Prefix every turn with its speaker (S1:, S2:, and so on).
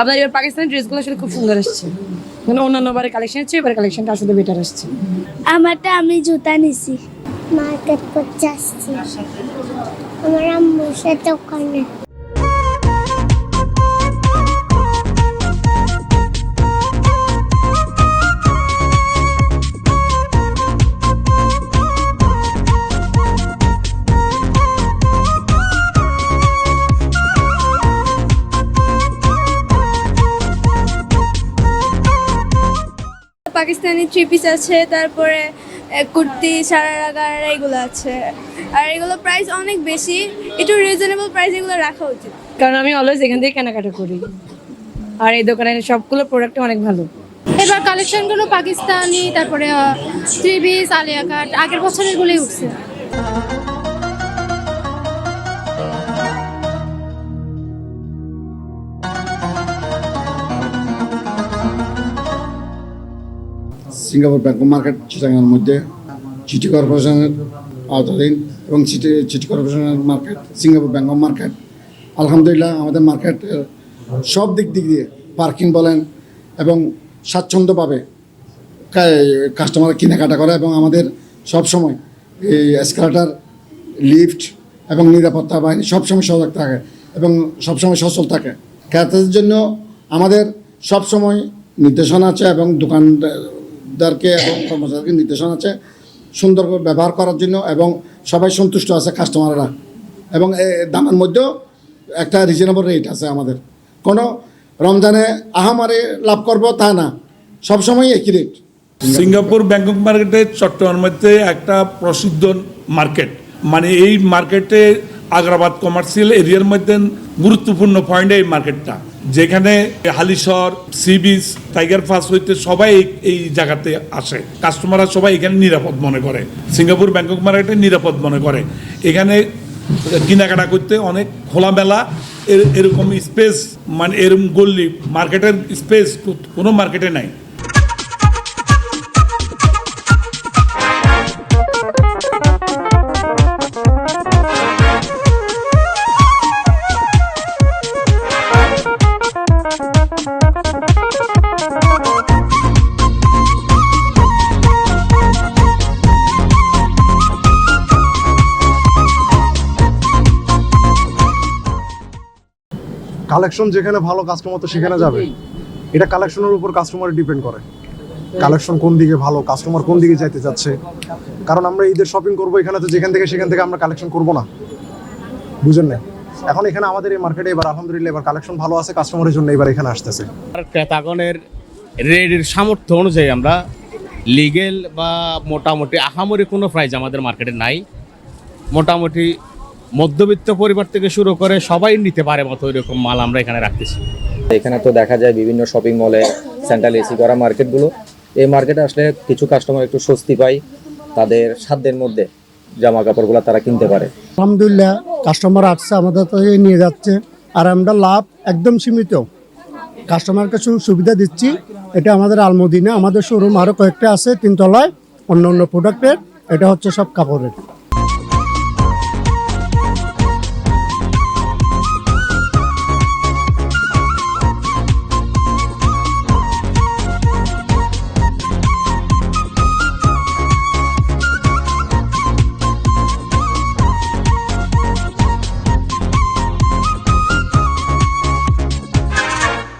S1: আপনার এবার পাকিস্তানি ড্রেসগুলো আসলে খুব সুন্দর আসছে। মানে অন্যান্য বারে কালেকশন হচ্ছে এবার কালেকশনটা আসলে বেটার আসছে।
S2: আমারটা আমি জুতা নিছি। মার্কেট করতে আসছি। আমার আম্মুর সাথে ওখানে।
S3: পাকিস্তানি থ্রি পিস আছে তারপরে কুর্তি সারারা গারারা এগুলো আছে। আর এগুলো প্রাইস অনেক বেশি একটু রিজনেবল প্রাইস এগুলো রাখা উচিত।
S1: কারণ আমি অলওয়েজ এখান থেকে কেনাকাটা করি। আর এই দোকানের সবগুলো প্রোডাক্ট অনেক ভালো।
S4: এবার কালেকশনগুলো পাকিস্তানি তারপরে থ্রি পিস আলিয়া কাট আগের বছরেরগুলোই উঠছে।
S5: সিঙ্গাপুর ব্যাংকক মার্কেট চিটাগাংয়ের মধ্যে সিটি কর্পোরেশনের আওতাধীন এবং সিটি সিটি কর্পোরেশনের মার্কেট সিঙ্গাপুর ব্যাংকক মার্কেট আলহামদুলিল্লাহ আমাদের মার্কেটের সব দিক দিক দিয়ে পার্কিং বলেন এবং স্বাচ্ছন্দ্যভাবে কাস্টমার কেনাকাটা করে এবং আমাদের সব সময় এই এসকালেটার লিফট এবং নিরাপত্তা বাহিনী সবসময় সজাগ থাকে এবং সবসময় সচল থাকে। ক্রেতাদের জন্য আমাদের সবসময় নির্দেশনা আছে এবং দোকানদারকে এবং কর্মচারীকে নির্দেশনা আছে সুন্দর করে ব্যবহার করার জন্য এবং সবাই সন্তুষ্ট আছে কাস্টমাররা এবং দামের মধ্যেও একটা রিজনেবল রেট আছে আমাদের। কোনো রমজানে আহামারে লাভ করব তা না। সবসময় একই রেট
S6: সিঙ্গাপুর, ব্যাংকক মার্কেটে, চট্টগ্রামের মধ্যে একটা প্রসিদ্ধ মার্কেট। মানে এই মার্কেটে আগ্রাবাদ কমার্শিয়াল এরিয়ার মধ্যে গুরুত্বপূর্ণ পয়েন্ট এই মার্কেটটা। যেখানে Halishahar sea beach Tiger Pass হইতে সবাই এই- জায়গাতে আসে। কাস্টমাররা সবাই এখানে নিরাপদ মনে করে। সিঙ্গাপুর ব্যাংকক মার্কেটে নিরাপদ মনে করে। এখানে কেনাকাটা করতে অনেক খোলামেলা। এর- এরকম স্পেস মানে এরকম গল্লি মার্কেটের স্পেস কোনো মার্কেটে নাই।
S7: কালেকশন যেখানে ভালো কাস্টমার তো সেখানে যাবে। এটা কালেকশনের উপর কাস্টমার ডিপেন্ড করে। কালেকশন কোন দিকে ভালো কাস্টমার কোন দিকে যাইতে যাচ্ছে। কারণ আমরা ঈদের শপিং করব এখানে তো যেখান থেকে সেখান থেকে আমরা কালেকশন করব না। বুঝেন না এখন এখানে আমাদের এই মার্কেটে এবার আলহামদুলিল্লাহ এবার কালেকশন ভালো আছে কাস্টমারের জন্য এবার এখানে আসতেছে।
S8: ক্রেতাগণের রেডের সামর্থ্য অনুযায়ী আমরা লিগেল বা মোটামুটি আহামরি কোনো প্রাইজ আমাদের মার্কেটে নাই। মোটামুটি মধ্যবিত্ত পরিবার থেকে শুরু করে সবাই নিতে পারে মতো এরকম মাল আমরা এখানে রাখতেছি।
S9: এখানে তো দেখা যায় বিভিন্ন শপিং মলে সেন্ট্রাল এসি করা মার্কেটগুলো এই মার্কেটে আসলে কিছু কাস্টমার একটু স্বস্তি পায় তাদের সাধ্যের মধ্যে জামা কাপড়গুলো তারা কিনতে পারে।
S10: আলহামদুলিল্লাহ কাস্টমার আসছে আমাদের তো নিয়ে যাচ্ছে। আর আমরা লাভ একদম সীমিত। কাস্টমারকে সু- সুবিধা দিচ্ছি। এটা আমাদের আলমদিনে আমাদের শোরুম আরও কয়েকটা আছে তিনতলায় অন্য অন্য প্রোডাক্টের এটা হচ্ছে সব কাপড়ের।